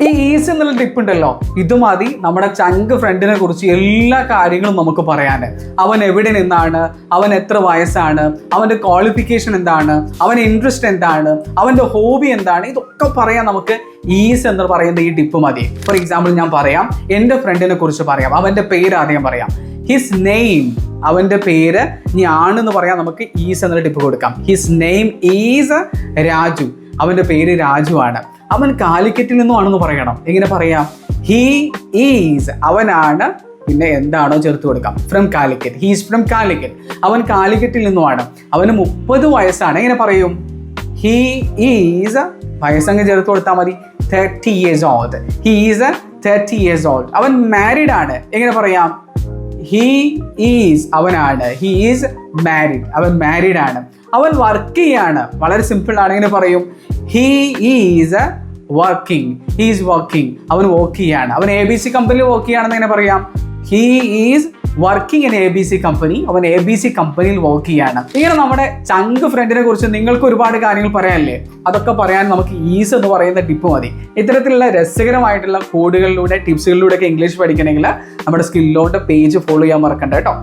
ഈ ഈസ് എന്നുള്ള ടിപ്പ് ഉണ്ടല്ലോ. ഇത് മതി. നമ്മുടെ ചങ്ക് ഫ്രണ്ടിനെ കുറിച്ച് എല്ലാ കാര്യങ്ങളും നമുക്ക് പറയാൻ അവൻ എവിടെ നിന്നാണ്? അവൻ എത്ര വയസ്സാണ്? അവന്റെ ക്വാളിഫിക്കേഷൻ എന്താണ്? അവന്റെ ഇൻട്രസ്റ്റ് എന്താണ്? അവന്റെ ഹോബി എന്താണ്? ഇതൊക്കെ പറയാൻ നമുക്ക് ഈസ് എന്ന് പറയുന്ന ഈ ടിപ്പ് മതി. ഫോർ എക്സാമ്പിൾ ഞാൻ പറയാം. എന്റെ ഫ്രണ്ടിനെ കുറിച്ച് പറയാം. അവന്റെ പേര് ആദ്യം പറയാം. ഹിസ് നെയിം അവന്റെ പേര് ഞാണെന്ന് പറയാൻ നമുക്ക് ഈസ് എന്നൊരു ടിപ്പ് കൊടുക്കാം. His name is Raju. അവന്റെ പേര് രാജു ആണ്. അവൻ കാലിക്കറ്റിൽ നിന്നുമാണെന്ന് പറയണം. എങ്ങനെ പറയാം? ഹീ ഈസ് അവനാണ് പിന്നെ എന്താണോ ചേർത്ത് കൊടുക്കാം. From Calicut he's from Calicut അവൻ കാലിക്കറ്റിൽ നിന്നുമാണ്. അവന് മുപ്പത് വയസ്സാണ്. എങ്ങനെ പറയും? ഹീ ഈസ് വയസ്സങ്ങ് ചേർത്ത് കൊടുത്താൽ മതി. Thirty years old he is thirty years old അവൻ മാരീഡ് ആണ്. എങ്ങനെ പറയാം? ഹീ ഈസ് അവനാണ്. ഹീ ഈസ് മാരിഡ് അവൻ മാരിഡ് ആണ്. അവൻ വർക്ക് ചെയ്യാണ്. വളരെ സിമ്പിൾ ആണ് ഇങ്ങനെ പറയും. He is working he is working അവൻ വർക്ക് ചെയ്യാണ്. അവൻ എ ബി സി കമ്പനിയിൽ വർക്ക് ചെയ്യുകയാണെന്ന് ഇങ്ങനെ പറയാം? He is working in A B C company അവൻ എ ബി സി കമ്പനിയിൽ വർക്ക് ചെയ്യാണ്. ഇങ്ങനെ നമ്മുടെ ചങ്ക് ഫ്രണ്ടിനെ കുറിച്ച് നിങ്ങൾക്ക് ഒരുപാട് കാര്യങ്ങൾ പറയാനല്ലേ? അതൊക്കെ പറയാൻ നമുക്ക് ഈസ് എന്ന് പറയുന്ന ടിപ്പ് മതി. ഇത്തരത്തിലുള്ള രസകരമായിട്ടുള്ള കോഡുകളിലൂടെ ടിപ്സുകളിലൂടെ ഒക്കെ ഇംഗ്ലീഷ് പഠിക്കണമെങ്കിൽ നമ്മുടെ സ്കില്ലോട്ട് പേജ് ഫോളോ ചെയ്യാൻ മറക്കണ്ട കേട്ടോ.